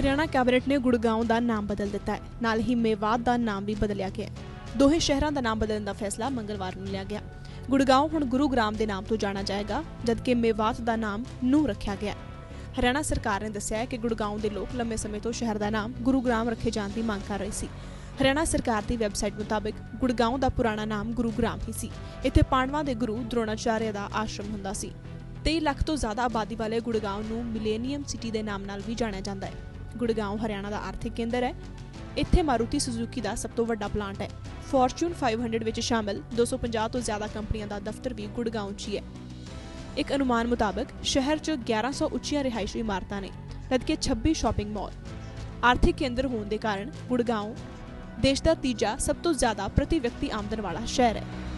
Haryana cabinet ਨੇ ਗੁੜਗਾਉਂ ਦਾ ਨਾਮ ਬਦਲ ਦਿੱਤਾ ਹੈ। ਨਾਲ ਹੀ ਮੇਵਾਤ ਦਾ ਨਾਮ ਵੀ ਬਦਲਿਆ ਗਿਆ ਹੈ। ਦੋਹੇ ਸ਼ਹਿਰਾਂ ਦਾ ਨਾਮ ਬਦਲਣ ਦਾ ਫੈਸਲਾ ਮੰਗਲਵਾਰ ਨੂੰ ਲਿਆ ਗਿਆ। ਗੁੜਗਾਉਂ ਹੁਣ ਗੁਰੂਗ੍ਰਾਮ ਦੇ ਨਾਮ ਤੋਂ ਜਾਣਾ ਜਾਏਗਾ, ਜਦਕਿ ਮੇਵਾਤ ਦਾ ਨਾਮ ਨੂੰ ਰੱਖਿਆ ਗਿਆ ਹਰਿਆਣਾ ਸਰਕਾਰ ਨੇ ਦੱਸਿਆ ਕਿ ਗੁੜਗਾਉਂ ਦੇ ਲੋਕ ਲੰਮੇ ਸਮੇਂ ਤੋਂ ਸ਼ਹਿਰ ਦਾ ਨਾਮ ਗੁਰੂਗ੍ਰਾਮ ਰੱਖੇ ਜਾਣ ਦੀ ਮੰਗ ਕਰ ਰਹੇ ਸੀ। ਹਰਿਆਣਾ ਸਰਕਾਰ ਦੀ ਵੈਬਸਾਈਟ ਮੁਤਾਬਕ ਗੁੜਗਾਉਂ ਦਾ ਪੁਰਾਣਾ ਨਾਮ ਗੁਰੂਗ੍ਰਾਮ ਹੀ ਸੀ। ਇੱਥੇ ਪਾਂਡਵਾਂ ਦੇ ਗੁਰੂ ਦ੍ਰੋਣਾਚਾਰਿਆ ਦਾ ਆਸ਼ਰਮ ਹੁੰਦਾ ਸੀ। 23 ਲੱਖ ਤੋਂ ਜ਼ਿਆਦਾ ਆਬਾਦੀ ਵਾਲੇ ਗੁੜਗਾਉਂ ਨੂੰ ਮਿਲੇਨੀਅਮ ਸਿਟੀ ਦੇ ਨਾਮ ਨਾਲ ਵੀ ਜਾਣਿਆ ਜਾਂਦਾ ਹੈ। ਗੁੜਗਾਉਂ ਹਰਿਆਣਾ ਦਾ ਆਰਥਿਕ ਕੇਂਦਰ ਹੈ ਇੱਥੇ ਮਾਰੂਤੀ ਸੁਜ਼ੂਕੀ ਦਾ ਸਭ ਤੋਂ ਵੱਡਾ ਪਲਾਂਟ ਹੈ ਫੋਰਚੂਨ 500 ਵਿੱਚ ਸ਼ਾਮਿਲ 250 ਤੋਂ ਜ਼ਿਆਦਾ ਕੰਪਨੀਆਂ ਦਾ ਦਫ਼ਤਰ ਵੀ ਗੁੜਗਾਉਂ 'ਚ ਹੀ ਹੈ ਇੱਕ ਅਨੁਮਾਨ ਮੁਤਾਬਕ ਸ਼ਹਿਰ 'ਚ 1100 ਉੱਚੀਆਂ ਰਿਹਾਇਸ਼ੀ ਇਮਾਰਤਾਂ ਨੇ ਜਦਕਿ 26 ਸ਼ਾਪਿੰਗ ਮਾਲ ਆਰਥਿਕ ਕੇਂਦਰ ਹੋਣ ਦੇ ਕਾਰਨ ਗੁੜਗਾਉਂ ਦੇਸ਼ ਦਾ ਤੀਜਾ ਸਭ ਤੋਂ ਜ਼ਿਆਦਾ ਪ੍ਰਤੀ ਵਿਅਕਤੀ ਆਮਦਨ ਵਾਲਾ ਸ਼ਹਿਰ ਹੈ